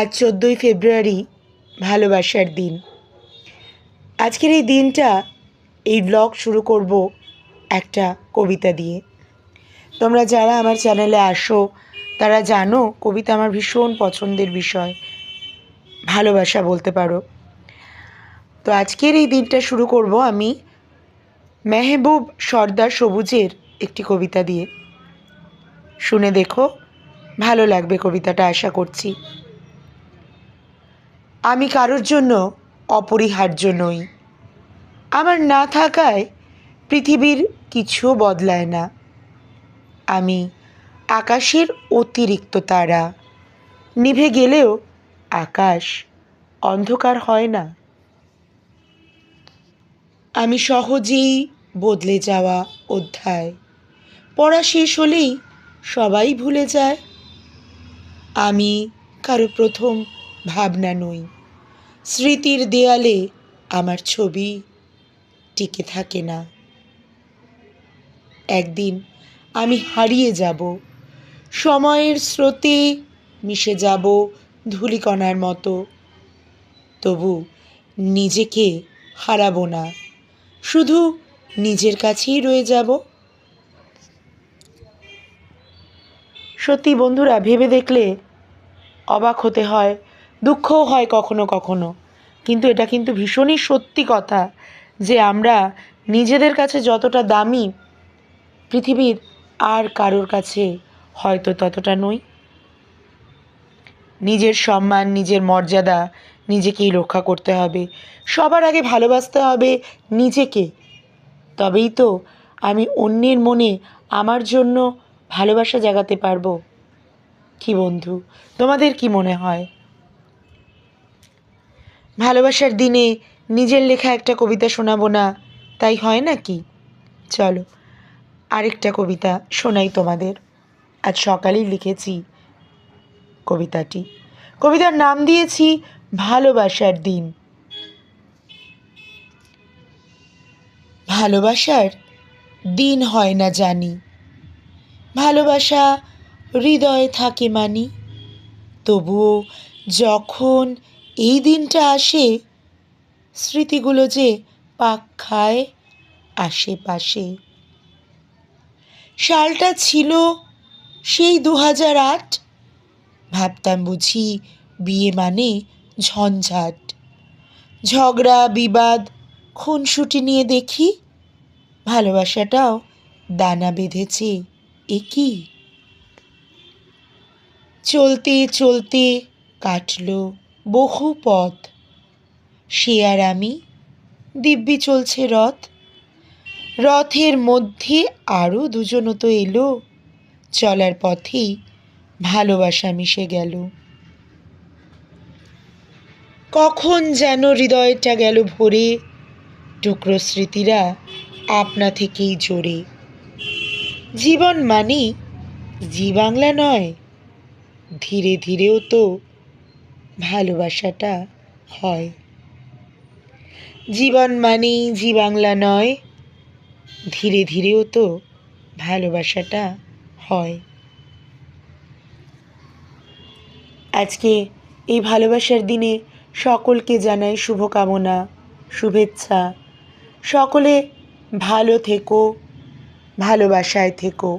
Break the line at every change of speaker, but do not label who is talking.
আজ চোদ্দোই ফেব্রুয়ারি ভালোবাসার দিন। আজকের এই দিনটা, এই ব্লগ শুরু করব একটা কবিতা দিয়ে। তোমরা যারা আমার চ্যানেলে আসো, তারা জানো কবিতা আমার ভীষণ পছন্দের বিষয়। ভালোবাসা বলতে পারো। তো আজকের এই দিনটা শুরু করব আমি মেহবুব সর্দার সবুজের একটি কবিতা দিয়ে। শুনে দেখো, ভালো লাগবে কবিতাটা, আশা করছি। আমি কারোর জন্য অপরিহার্য নই। আমার না থাকায় পৃথিবীর কিছু বদলায় না। আমি আকাশের অতিরিক্ত তারা। নিভে গেলেও আকাশ অন্ধকার হয় না। আমি সহজেই বদলে যাওয়া অধ্যায়। পড়া শেষ হলেই সবাই ভুলে যায়। আমি কারও প্রথম ভাবনা নই। স্মৃতির দেয়ালে আমার ছবি টিকে থাকে না। একদিন আমি হারিয়ে যাব। সময়ের স্রোতে মিশে যাব ধূলিকণার মতো। তবু নিজেকে হারাবো না। শুধু নিজের কাছেই রয়ে যাব। সত্যি বন্ধুরা, ভেবে দেখলে অবাক হতে হয়। দুঃখও হয় কখনো কখনো। কিন্তু এটা কিন্তু ভীষণই সত্যি কথা যে আমরা নিজেদের কাছে যতটা দামি পৃথিবীর আর কারোর কাছে হয়তো ততটা নই। নিজের সম্মান, নিজের মর্যাদা নিজেকেই রক্ষা করতে হবে। সবার আগে ভালোবাসতে হবে নিজেকে। তবেই তো আমি অন্যের মনে আমার জন্য ভালোবাসা জাগাতে পারব। কি বন্ধু, তোমাদের কি মনে হয়? ভালোবাসার দিনে নিজের লেখা একটা কবিতা শোনাবো না, তাই হয় নাকি চলো, আরেকটা কবিতা শোনাই তোমাদের। আজ সকালেই লিখেছি কবিতাটি। কবিতার নাম দিয়েছি, ভালোবাসার দিন। ভালোবাসার দিন হয় না জানি। ভালোবাসা হৃদয়ে থাকে মানি, তবুও যখন এই দিনটা আসে স্মৃতিগুলো যে পাক খায় আশেপাশে। সালটা ছিল সেই দু হাজার আট। ভাবতাম বুঝি বিয়ে মানে ঝঞ্ঝাট। ঝগড়া, বিবাদ, খুনসুটি নিয়ে দেখি ভালোবাসাটাও দানা বেঁধেছে এ কি চলতে চলতে কাটলো বহু পথ। সে আর আমি, দিব্যি চলছে রথ। রথের মধ্যে আরও দুজনও তো এলো। চলার পথেই ভালোবাসা মিশে গেল। কখন যেন হৃদয়টা গেল ভরে, টুকরো স্মৃতিরা আপনা থেকেই জোরে। জীবন মানে জি বাংলা নয়, ধীরে ধীরেও তো ভালোবাসাটা হয়। জীবন মানেই জি বাংলা নয়, ধীরে ধীরেও তো ভালোবাসাটা হয়। আজকে এই ভালোবাসার দিনে সকলকে জানাই শুভকামনা, শুভেচ্ছা। সকলে ভালো থেকো, ভালোবাসায় থেকো।